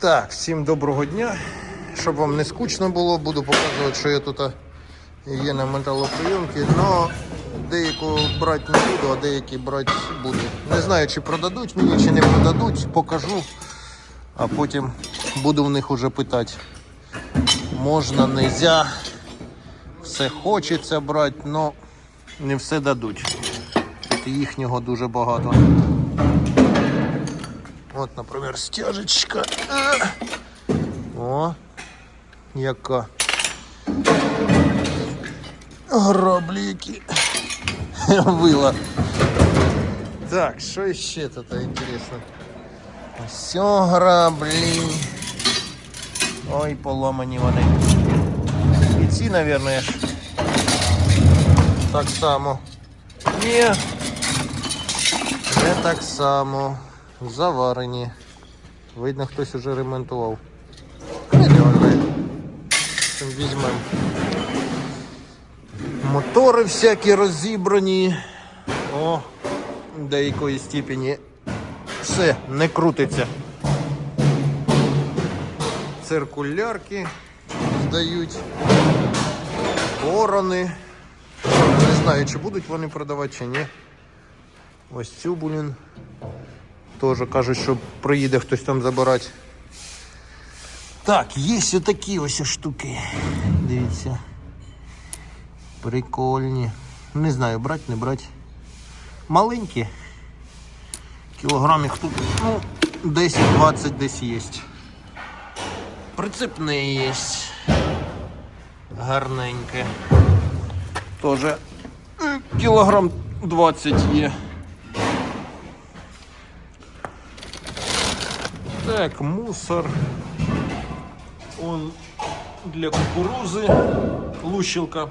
Так, всім доброго дня. Щоб вам не скучно було, буду показувати, що я тут є на металоприйомці, але деяку брати не буду, а деякі брати буду. Не знаю, чи продадуть мені, чи не продадуть, покажу, а потім буду в них уже питати. Можна, нельзя, все хочеться брати, але не все дадуть. Тут їхнього дуже багато. От, наприклад, стяжечка. Е. О, яка. Граблі які. Вила. Так, що ще тут інтересно? Все граблі. Ой, поломані вони. І ці, наверное, ж так само. Ні. Не так само. Заварені. Видно, хтось уже ремонтував. Візьмемо. Мотори всякі розібрані. О, до якої степені все не крутиться. Циркулярки здають. Борони. Не знаю, чи будуть вони продавати, чи ні. Ось цю, блін. Теж кажуть, що приїде хтось там забирати. Так, є ось такі ось штуки. Дивіться. Прикольні. Не знаю, брати, не брати. Маленькі. Кілограмів тут ну, 10-20 десь є. Прицепне є. Гарненьке. Тоже кілограм 20 є. Так, мусор. Он для кукурузи. Лущилка.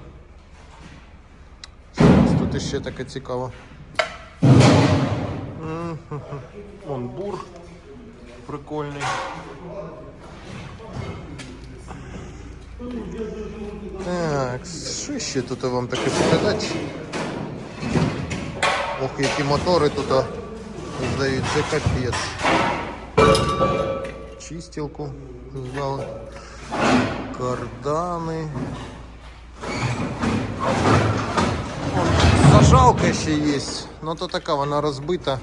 Що у нас тут ще таке цікаво. Вон бур прикольний. Так, що ще тут вам таке показати? Ох, які мотори тут а, здають, це капець Чистилку здали. Кардани. Вон, Зажалка ще є. Ну то така вона розбита.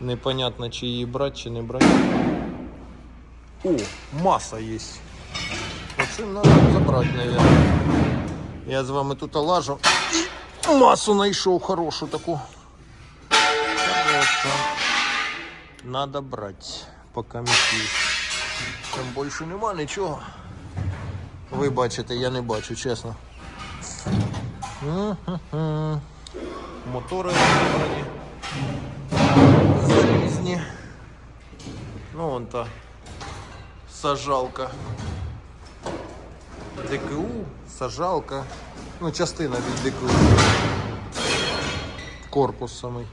Непонятно, чи її брати, чи не брати. О, маса є. Оце треба забрати, мабуть. Я з вами тут лажу. І масу знайшов хорошу таку. Хорошо. Надо брати, поки місці. Там більше нема нічого. Ви бачите, я не бачу, чесно. Мгм. Мотори розібрані. Залізні. Ну вон та сажалка. ДКУ, сажалка. Ну, частина від ДКУ. Корпус самий.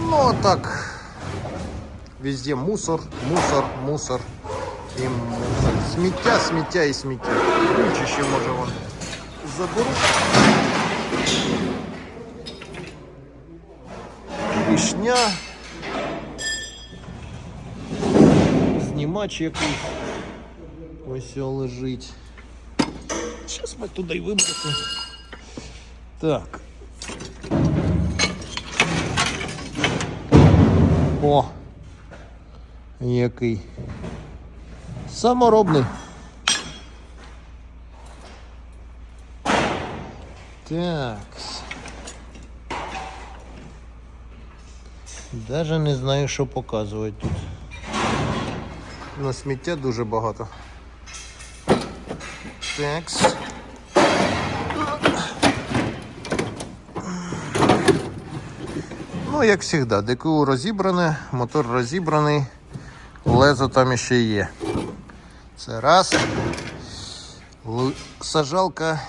Ну, а так. Везде мусор, мусор, мусор і мусор. Сміття, сміття і сміття. Ключі ще може вон заберу. Вишня. Знімач якийсь. Ось о лежить. Зараз ми туди й вибрати. Так. О! Який. Саморобний. Так. Даже не знаю, що показувати тут. На сміття дуже багато. Такс. Ну, як завжди, ДКУ розібране, мотор розібраний, лезо там ще є. Це раз. Сажалка,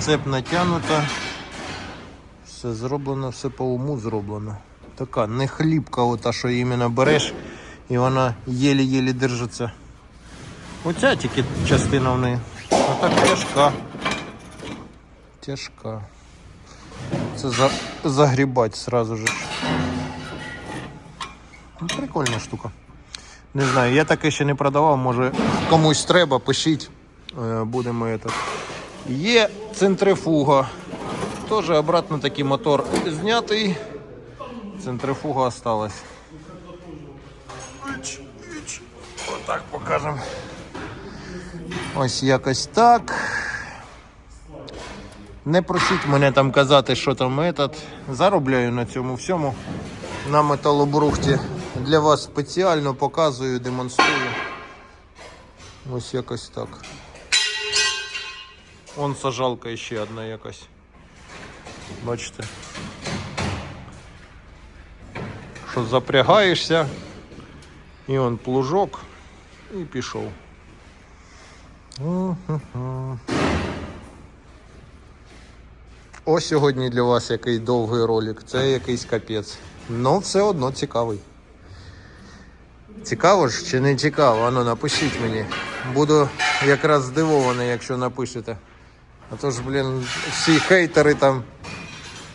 цеп натягнута. Все зроблено, все по уму зроблено. Така не хлібка, ота, що іменно береш, і вона єлі-єлі держиться. Оця тільки частина в неї. А так тяжка. Тяжка. Це за, загрібати сразу же. Ну, прикольна штука. Не знаю, я таке ще не продавав, може комусь треба, пишіть. Е, Будемо этот. Є центрифуга. Теж обратно такий мотор знятий. Центрифуга осталась. Отак покажемо. Ось якось так. Не просіть мене там казати, що там метод. Заробляю на цьому всьому. На металобрухті. Для вас спеціально показую, демонструю. Ось якось так. Вон сажалка ще одна якась. Бачите? Що запрягаєшся, і он плужок, і пішов. Ось сьогодні для вас який довгий ролик. Це якийсь капець. Ну, все одно цікавий. Цікаво ж чи не цікаво? Ану, напишіть мені. Буду якраз здивований, якщо напишете. А то ж, блін, всі хейтери там.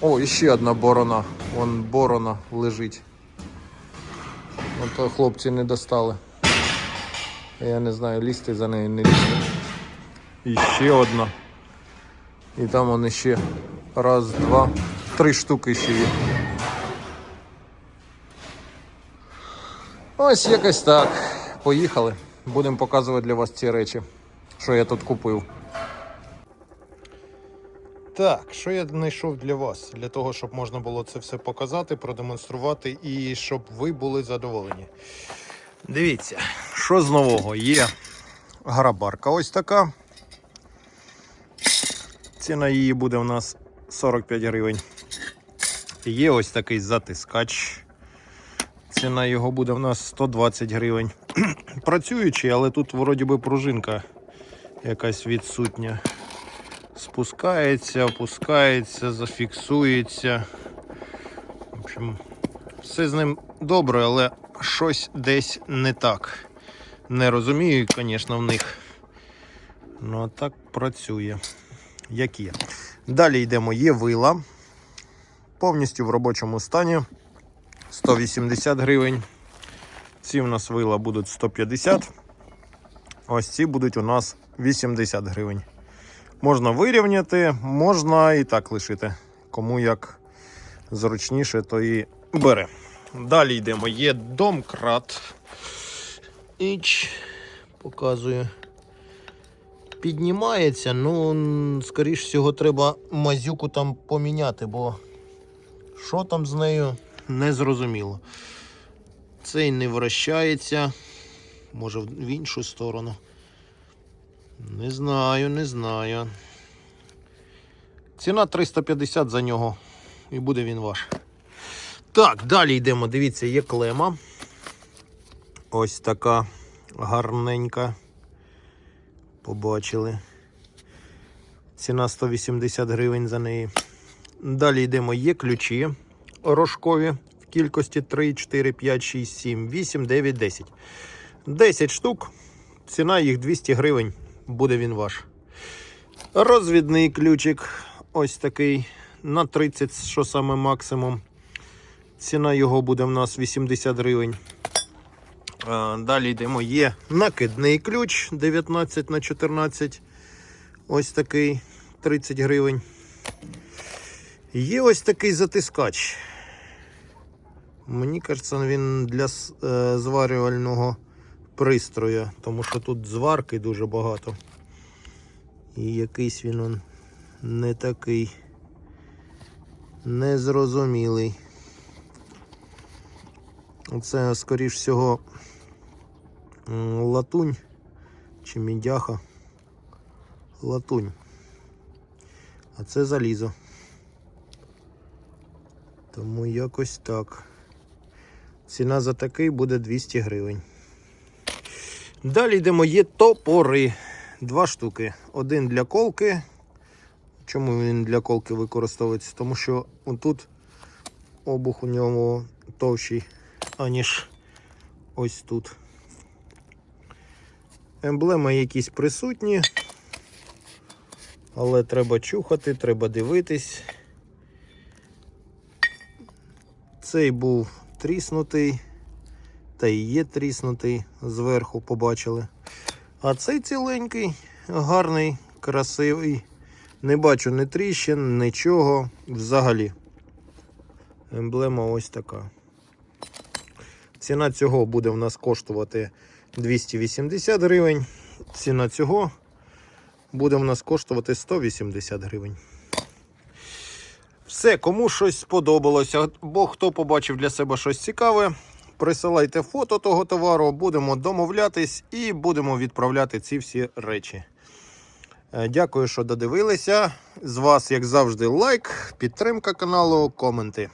О, і ще одна борона. Вон борона лежить. Ото хлопці не достали. Я не знаю, лізти за нею, не лізти. І ще одна. І там вони ще раз, два, три штуки ще є. Ось якось так. Поїхали. Будемо показувати для вас ці речі, що я тут купив. Так, що я знайшов для вас? Для того, щоб можна було це все показати, продемонструвати і щоб ви були задоволені. Дивіться, що з нового є грабарка ось така. Ціна її буде у нас 45 гривень. Є ось такий затискач. Ціна його буде в нас 120 гривень. Працюючий, але тут вроді би пружинка якась відсутня. Спускається, опускається, зафіксується. В общем, все з ним добре, але щось десь не так. Не розумію, звісно, в них. Ну а так працює. Як є. Далі йдемо, є вила. Повністю в робочому стані. 180 гривень. Ці у нас вила будуть 150. Ось ці будуть у нас 80 гривень. Можна вирівняти, можна і так лишити. Кому як зручніше, то і бере. Далі йдемо. Є домкрат. Іч, показую. Піднімається, ну, скоріш всього, треба мазюку там поміняти, бо що там з нею не зрозуміло. Цей не вращається. Може в іншу сторону. Не знаю, не знаю. Ціна 350 за нього. І буде він ваш. Так, далі йдемо. Дивіться, є клема. Ось така гарненька. Побачили. Ціна 180 гривень за неї. Далі йдемо, є ключі рожкові в кількості 3, 4, 5, 6, 7, 8, 9, 10. 10 штук. Ціна їх 200 гривень. Буде він ваш. Розвідний ключик. Ось такий. На 30, що саме максимум. Ціна його буде в нас 80 гривень. Далі йдемо. Є накидний ключ 19 на 14. Ось такий 30 гривень. Є ось такий затискач. Мені кажеться, він для е, зварювального пристрою, тому що тут зварки дуже багато. І якийсь він он не такий незрозумілий. Це, скоріш всього, латунь чи мідяха. Латунь. А це залізо. Тому якось так. Ціна за такий буде 200 гривень. Далі йдемо, є топори. Два штуки. Один для колки. Чому він для колки використовується? Тому що тут обух у ньому товщий, аніж ось тут. Емблеми якісь присутні, але треба чухати, треба дивитись. Цей був тріснутий. та і є тріснутий зверху, побачили. А цей ціленький, гарний, красивий. Не бачу ні тріщин, нічого взагалі. Емблема ось така. Ціна цього буде в нас коштувати 280 гривень. Ціна цього буде в нас коштувати 180 гривень. Все, кому щось сподобалося, або хто побачив для себе щось цікаве, присилайте фото того товару, будемо домовлятись і будемо відправляти ці всі речі. Е, Дякую, що додивилися. З вас, як завжди, лайк, підтримка каналу, коменти.